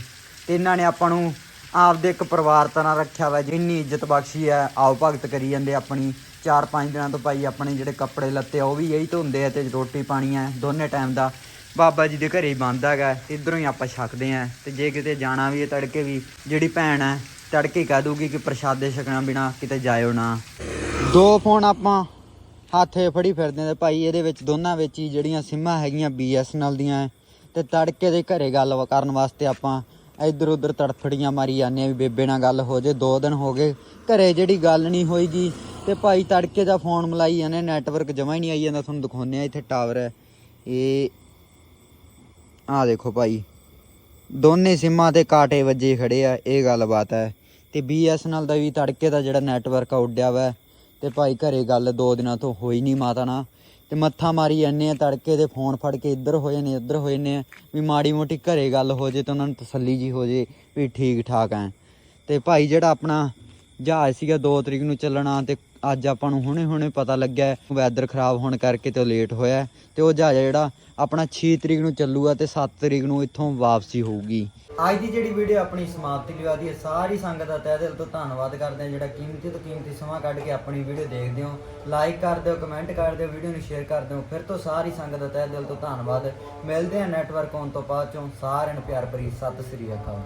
ਤੇ ਇਹਨਾਂ ਨੇ ਆਪਾਂ ਨੂੰ ਆਪਦੇ ਇੱਕ ਪਰਿਵਾਰ ਤਰ੍ਹਾਂ ਰੱਖਿਆ ਵਾ, ਜਿੰਨੀ ਇੱਜ਼ਤ ਬਖਸ਼ੀ ਹੈ, ਆਓ ਭਗਤ ਕਰੀ ਜਾਂਦੇ ਆਪਣੀ। ਚਾਰ ਪੰਜ ਦਿਨਾਂ ਤੋਂ ਭਾਈ ਆਪਣੇ ਜਿਹੜੇ ਕੱਪੜੇ ਲੱਤੇ ਆ, ਉਹ ਵੀ ਇਹੀ ਧੋਂਦੇ ਆ ਤੇ ਰੋਟੀ ਪਾਣੀ ਹੈ ਦੋਨੇ ਟਾਈਮ ਦਾ। ਬਾਬਾ ਜੀ ਦੇ ਘਰੇ ਹੀ ਬੰਦ ਹੈਗਾ, ਇਧਰੋਂ ਹੀ ਆਪਾਂ ਛਕਦੇ ਆ ਤੇ ਜੇ ਕਿਤੇ ਜਾਣਾ ਵੀ ਹੈ ਤੜਕੇ ਵੀ, ਜਿਹੜੀ ਭੈਣ ਹੈ, ਤੜਕੇ ਕਹਿ ਦੂਗੀ ਕਿ ਪ੍ਰਸ਼ਾਦੇ ਛਕਣਾ ਬਿਨਾ ਕਿਤੇ ਜਾਇਓ ਨਾ। ਦੋ ਫੋਨ ਆਪਾਂ ਹੱਥੇ ਫੜੀ ਫਿਰਦੇ ਨੇ ਭਾਈ ਇਹਦੇ ਵਿੱਚ ਦੋਨਾਂ ਵਿੱਚ ਹੀ ਜਿਹੜੀਆਂ ਸਿੰਮਾਂ ਹੈਗੀਆਂ BSNL ਦੀਆਂ ਹੈ। ਤੇ ਤੜਕੇ ਦੇ ਘਰੇ ਗੱਲ ਕਰਨ ਵਾਸਤੇ ਆਪਾਂ ਇੱਧਰ ਉੱਧਰ ਤੜਫੜੀਆਂ ਮਾਰੀ ਜਾਂਦੇ ਆ ਵੀ ਬੇਬੇ ਨਾਲ ਗੱਲ ਹੋ ਜੇ, ਦੋ ਦਿਨ ਹੋ ਗਏ, ਘਰੇ ਜਿਹੜੀ ਗੱਲ ਨਹੀਂ ਹੋਈਗੀ। ਤੇ ਭਾਈ ਤੜਕੇ ਦਾ ਫੋਨ ਮਲਾਈ ਜਾਂਦੇ ਨੈਟਵਰਕ ਜਮਾ ਹੀ ਨਹੀਂ ਆਈ ਜਾਂਦਾ, ਤੁਹਾਨੂੰ ਦਿਖਾਉਂਦੇ ਆ ਇੱਥੇ ਟਾਵਰ ਹੈ। ਇਹ ਆਹ ਦੇਖੋ ਭਾਈ। ਦੋਨੇ ਸਿੰਮਾਂ ਤੇ ਕਾਟੇ ਵੱਜੇ ਖੜੇ ਆ, ਇਹ ਗੱਲਬਾਤ ਹੈ। ਤੇ BSNL ਦਾ ਵੀ ਤੜਕੇ ਦਾ ਜਿਹੜਾ ਨੈਟਵਰਕ ਆ ਉੱਡਿਆ ਵਾ, ਤੇ ਭਾਈ ਘਰੇ ਗੱਲ ਦੋ ਦਿਨਾਂ ਤੋਂ ਹੋਈ ਨਹੀਂ ਮਾਤਾ ਨਾਲ। ਤੇ ਮੱਥਾ ਮਾਰੀ ਜਾਂਦੇ ਆ, ਤੜਕੇ ਦੇ ਫੋਨ ਫੜ ਕੇ ਇੱਧਰ ਹੋ ਜਾਂਦੇ ਇੱਧਰ ਹੋ ਜਾਂਦੇ ਆ, ਵੀ ਮਾੜੀ ਮੋਟੀ ਘਰੇ ਗੱਲ ਹੋ ਜੇ ਤਾਂ ਉਹਨਾਂ ਨੂੰ ਤਸੱਲੀ ਜੀ ਹੋ ਜੇ ਵੀ ਠੀਕ ਠਾਕ ਐ ਤੇ ਭਾਈ ਜਿਹੜਾ ਆਪਣਾ ਜਹਾਜ਼ ਸੀਗਾ 2 ਤਰੀਕ ਨੂੰ ਚੱਲਣਾ ਤੇ ਅੱਜ ਆਪਾਂ ਨੂੰ ਹੁਣੇ ਹੁਣੇ ਪਤਾ ਲੱਗਿਆ ਵੈਦਰ ਖਰਾਬ ਹੋਣ ਕਰਕੇ ਤੇ ਉਹ ਲੇਟ ਹੋਇਆ ਹੈ ਤੇ ਉਹ ਜਹਾਜ਼ ਜਿਹੜਾ ਆਪਣਾ 6 ਤਰੀਕ ਨੂੰ ਚੱਲੂਗਾ ਤੇ 7 ਤਰੀਕ ਨੂੰ ਇੱਥੋਂ ਵਾਪਸੀ ਹੋਊਗੀ। ਅੱਜ ਦੀ ਜਿਹੜੀ ਵੀਡੀਓ ਆਪਣੀ ਸਮਾਪਤੀ ਲਈ ਆਦੀ ਹੈ। ਸਾਰੀ ਸੰਗਤ ਦਾ ਤਹਿ ਦਿਲ ਤੋਂ ਧੰਨਵਾਦ ਕਰਦੇ ਹਾਂ, ਜਿਹੜਾ ਕੀਮਤੀ ਤੋਂ ਕੀਮਤੀ ਸਮਾਂ ਕੱਢ ਕੇ ਆਪਣੀ ਵੀਡੀਓ ਦੇਖਦੇ ਹੋ। ਲਾਈਕ ਕਰ ਦਿਓ ਕਮੈਂਟ ਕਰ ਦਿਓ ਵੀਡੀਓ ਨੂੰ ਸ਼ੇਅਰ ਕਰ ਦਿਓ। ਫਿਰ ਤੋਂ ਸਾਰੀ ਸੰਗਤ ਦਾ ਤਹਿ ਦਿਲ ਤੋਂ ਧੰਨਵਾਦ। ਮਿਲਦੇ ਹਾਂ ਨੈਟਵਰਕ ਆਉਣ ਤੋਂ ਬਾਅਦ ਚੋਂ। ਸਾਰਿਆਂ ਨੂੰ ਪਿਆਰ ਭਰੀ ਸਤਿ ਸ੍ਰੀ ਅਕਾਲ।